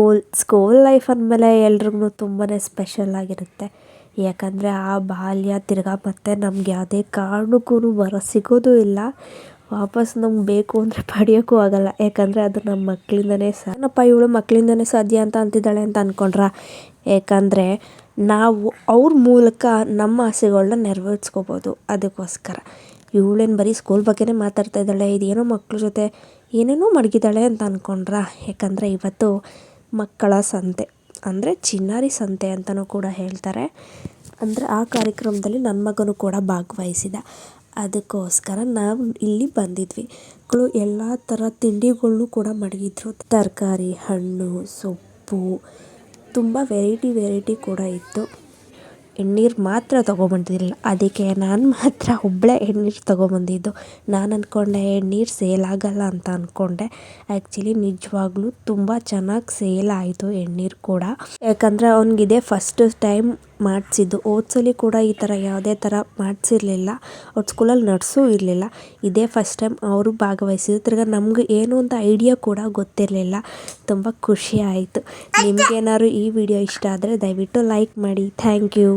School school life ಅಂದಮೇಲೆ ಎಲ್ರಿಗೂ ತುಂಬಾ ಸ್ಪೆಷಲ್ ಆಗಿರುತ್ತೆ. ಯಾಕಂದರೆ ಆ ಬಾಲ್ಯ ತಿರ್ಗಾ ಮತ್ತೆ ನಮ್ಗೆ ಯಾವುದೇ ಕಾರಣಕ್ಕೂ ಬರೋ ಸಿಗೋದು ಇಲ್ಲ. ವಾಪಸ್ ನಮ್ಗೆ ಬೇಕು ಅಂದರೆ ಪಡೆಯೋಕ್ಕೂ ಆಗಲ್ಲ. ಯಾಕಂದರೆ ಅದು ನಮ್ಮ ಮಕ್ಕಳಿಂದನೇ ಸಾ ಏನಪ್ಪ ಇವಳು ಮಕ್ಕಳಿಂದನೇ ಸಾಧ್ಯ ಅಂತ ಅಂತಿದ್ದಾಳೆ ಅಂತ ಅಂದ್ಕೊಂಡ್ರ ಯಾಕಂದರೆ ನಾವು ಅವ್ರ ಮೂಲಕ ನಮ್ಮ ಆಸೆಗಳನ್ನ ನೆರವೇರ್ಸ್ಕೋಬೋದು. ಅದಕ್ಕೋಸ್ಕರ. ಇವಳೇನು ಬರೀ ಸ್ಕೂಲ್ ಬಗ್ಗೆನೇ ಮಾತಾಡ್ತಾ ಇದ್ದಾಳೆ, ಇದೇನೋ ಮಕ್ಕಳ ಜೊತೆ ಏನೇನೋ ಮಡಗಿದ್ದಾಳೆ ಅಂತ ಅಂದ್ಕೊಂಡ್ರ ಯಾಕಂದರೆ ಇವತ್ತು ಮಕ್ಕಳ ಸಂತೆ, ಅಂದರೆ ಚಿನ್ನಾರಿ ಸಂತೆ ಅಂತಲೂ ಕೂಡ ಹೇಳ್ತಾರೆ. ಅಂದರೆ ಆ ಕಾರ್ಯಕ್ರಮದಲ್ಲಿ ನನ್ನ ಮಗನೂ ಕೂಡ ಭಾಗವಹಿಸಿದ. ಅದಕ್ಕೋಸ್ಕರ ನಾವು ಇಲ್ಲಿ ಬಂದಿದ್ವಿ. ಮಕ್ಕಳು ಎಲ್ಲ ಥರ ತಿಂಡಿಗಳ್ನೂ ಕೂಡ ಮಡಗಿದ್ರು. ತರಕಾರಿ, ಹಣ್ಣು, ಸೊಪ್ಪು, ತುಂಬ ವೆರೈಟಿ ವೆರೈಟಿ ಕೂಡ ಇತ್ತು. ಎಳ್ನೀರು ಮಾತ್ರ ತೊಗೊಬಂದಿರಲಿಲ್ಲ ಅದಕ್ಕೆ ನಾನು ಮಾತ್ರ ಒಬ್ಬಳೇ ಎಣ್ಣೀರು ತೊಗೊಬಂದಿದ್ದು. ನಾನು ಅಂದ್ಕೊಂಡೆ ಎಣ್ಣೀರು ಸೇಲ್ ಆಗಲ್ಲ ಅಂತ ಅಂದ್ಕೊಂಡೆ ಆ್ಯಕ್ಚುಲಿ ನಿಜವಾಗ್ಲೂ ತುಂಬ ಚೆನ್ನಾಗಿ ಸೇಲ್ ಆಯಿತು ಎಳ್ನೀರು ಕೂಡ. ಯಾಕಂದರೆ ಅವನಿಗಿದೆ ಫಸ್ಟ್ ಟೈಮ್ ಮಾಡಿಸಿದ್ದು. ಓದ್ಸಲಿ ಕೂಡ ಈ ಥರ ಯಾವುದೇ ಥರ ಮಾಡಿಸಿರ್ಲಿಲ್ಲ. ಅವ್ರ ಸ್ಕೂಲಲ್ಲಿ ನಡೆಸೂ ಇರಲಿಲ್ಲ. ಇದೇ ಫಸ್ಟ್ ಟೈಮ್ ಅವರು ಭಾಗವಹಿಸಿದ್ರು ತಿರ್ಗಿ ನಮ್ಗೆ ಏನು ಅಂತ ಐಡಿಯಾ ಕೂಡ ಗೊತ್ತಿರಲಿಲ್ಲ. ತುಂಬ ಖುಷಿ ಆಯಿತು. ನಿಮಗೇನಾದ್ರು ಈ ವಿಡಿಯೋ ಇಷ್ಟ ಆದರೆ ದಯವಿಟ್ಟು ಲೈಕ್ ಮಾಡಿ. Thank you.